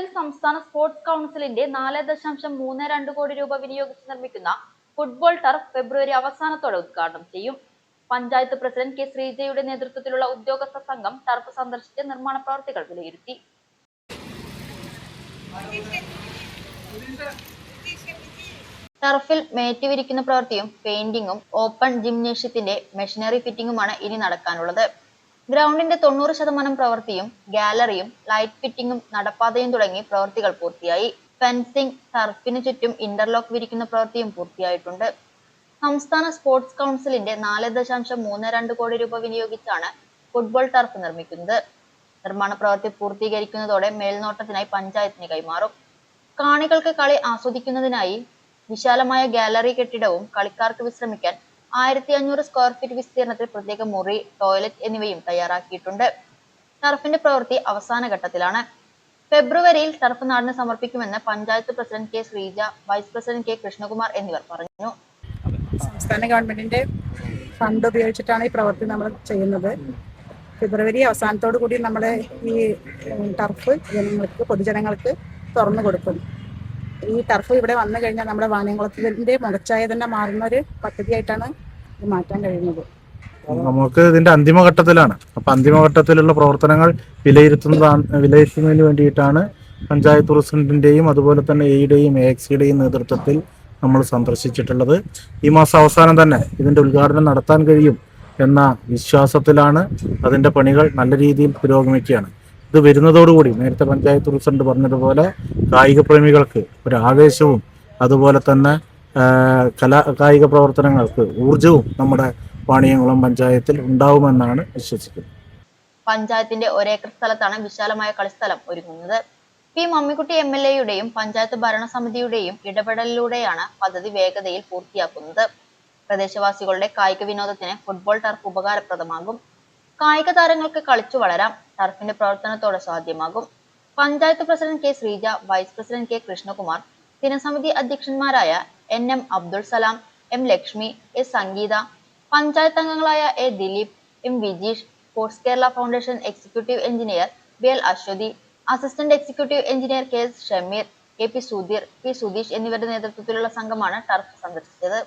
പഞ്ചായത്തിൽ സംസ്ഥാന സ്പോർട്സ് കൗൺസിലിന്റെ നാല് ദശാംശം മൂന്ന് രണ്ട് കോടി രൂപ വിനിയോഗിച്ച് നിർമ്മിക്കുന്ന ഫുട്ബോൾ ടർഫ് ഫെബ്രുവരി അവസാനത്തോടെ ഉദ്ഘാടനം ചെയ്യും. പഞ്ചായത്ത് പ്രസിഡന്റ് കെ ശ്രീജയുടെ നേതൃത്വത്തിലുള്ള ഉദ്യോഗസ്ഥ സംഘം ടർഫ് സന്ദർശിച്ച് നിർമ്മാണ പ്രവർത്തികൾ വിലയിരുത്തി. ടർഫിൽ മേറ്റ് വിരിക്കുന്ന പ്രവൃത്തിയും പെയിന്റിങ്ങും ഓപ്പൺ ജിംനേഷ്യത്തിന്റെ മെഷീനറി ഫിറ്റിംഗുമാണ് ഇനി നടക്കാനുള്ളത്. ഗ്രൗണ്ടിന്റെ തൊണ്ണൂറ് ശതമാനം പ്രവൃത്തിയും ഗാലറിയും ലൈറ്റ് ഫിറ്റിംഗും നടപ്പാതയും തുടങ്ങി പ്രവൃത്തികൾ പൂർത്തിയായി. ഫെൻസിംഗ് ടർഫിന് ചുറ്റും ഇന്റർലോക്ക് വിരിക്കുന്ന പ്രവൃത്തിയും പൂർത്തിയായിട്ടുണ്ട്. സംസ്ഥാന സ്പോർട്സ് കൗൺസിലിന്റെ നാല് ദശാംശം മൂന്ന് രണ്ട് കോടി രൂപ വിനിയോഗിച്ചാണ് ഫുട്ബോൾ ടർഫ് നിർമ്മിക്കുന്നത്. നിർമ്മാണ പ്രവൃത്തി പൂർത്തീകരിക്കുന്നതോടെ മേൽനോട്ടത്തിനായി പഞ്ചായത്തിന് കൈമാറും. കാണികൾക്ക് കളി ആസ്വദിക്കുന്നതിനായി വിശാലമായ ഗാലറി കെട്ടിടവും കളിക്കാർക്ക് വിശ്രമിക്കാൻ ആയിരത്തി അഞ്ഞൂറ് സ്ക്വയർ ഫീറ്റ് വിസ്തീർണത്തിൽ പ്രത്യേക മുറി ടോയ്ലറ്റ് എന്നിവയും തയ്യാറാക്കിയിട്ടുണ്ട്. ടർഫിന്റെ പ്രവൃത്തി അവസാന ഘട്ടത്തിലാണ്. ഫെബ്രുവരിയിൽ ടർഫ് നാടിന് സമർപ്പിക്കുമെന്ന് panchayat president K Sreeja vice president K Krishnakumar എന്നിവർ പറഞ്ഞു. സംസ്ഥാന ഗവൺമെന്റിന്റെ ഫണ്ട് ഉപയോഗിച്ചിട്ടാണ് ഈ പ്രവൃത്തി നമ്മൾ ചെയ്യുന്നത്. ഫെബ്രുവരി അവസാനത്തോടു കൂടി നമ്മൾ ഈ ടർഫ് ജനങ്ങൾക്ക് പൊതുജനങ്ങൾക്ക് തുറന്നു കൊടുക്കും. ഈ ടർഫ് ഇവിടെ വന്നു കഴിഞ്ഞാൽ നമ്മുടെ വാണിയംകുളത്തിന്റെ മുടച്ചായ തന്നെ മാറുന്ന ഒരു പദ്ധതിയായിട്ടാണ് ഇത് മാറ്റാൻ കഴിയുന്നത്. നമുക്ക് ഇതിന്റെ അന്തിമഘട്ടത്തിലാണ്. അപ്പൊ അന്തിമഘട്ടത്തിലുള്ള പ്രവർത്തനങ്ങൾ വിലയിരുത്തുന്നതാണ് വിലയിരുത്തുന്നതിന് വേണ്ടിയിട്ടാണ് പഞ്ചായത്ത് പ്രസിഡന്റിന്റെയും അതുപോലെ തന്നെ എയുടെയും എ എക്സിയുടെയും നേതൃത്വത്തിൽ നമ്മൾ സന്ദർശിച്ചിട്ടുള്ളത്. ഈ മാസം അവസാനം തന്നെ ഇതിന്റെ ഉദ്ഘാടനം നടത്താൻ കഴിയും എന്ന വിശ്വാസത്തിലാണ് അതിന്റെ പണികൾ നല്ല രീതിയിൽ പുരോഗമിക്കുകയാണ്. ഇത് വരുന്നതോടുകൂടി നേരത്തെ പഞ്ചായത്ത് പ്രസിഡന്റ് പറഞ്ഞതുപോലെ കായിക പ്രേമികൾക്ക് ഒരു ആവേശവും അതുപോലെ തന്നെ കലാ കായിക പ്രവർത്തനങ്ങൾക്ക് ഊർജവും നമ്മുടെ വാണിയംകുളം പഞ്ചായത്തിൽ ഉണ്ടാവുമെന്നാണ് വിശ്വസിക്കുന്നത്. പഞ്ചായത്തിന്റെ ഒരേക്കർ സ്ഥലത്താണ് വിശാലമായ കളിസ്ഥലം ഒരുങ്ങുന്നത്. പി. മമ്മിക്കുട്ടി എം എൽ എയുടെയും പഞ്ചായത്ത് ഭരണസമിതിയുടെയും ഇടപെടലിലൂടെയാണ് പദ്ധതി വേഗതയിൽ പൂർത്തിയാക്കുന്നത്. പ്രദേശവാസികളുടെ കായിക വിനോദത്തിന് ഫുട്ബോൾ ടർഫ് ഉപകാരപ്രദമാകും. കായിക താരങ്ങൾക്ക് കളിച്ചു വളരാം. ടർഫിന്റെ പ്രവർത്തനത്തോടെ സാധ്യമാകും. Panchayat president K Sreeja vice president K Krishnakumar ദിനസമിതി അധ്യക്ഷന്മാരായ N M Abdul Salam M Lakshmi S Sangeetha panchayat അംഗങ്ങളായ A Dileep M Vijeesh sports Kerala foundation executive engineer B L Aswathi assistant executive engineer K S Shameer K P Sudheer P Sudheesh എന്നിവരുടെ നേതൃത്വത്തിലുള്ള സംഘമാണ് turf സന്ദർശിച്ചത്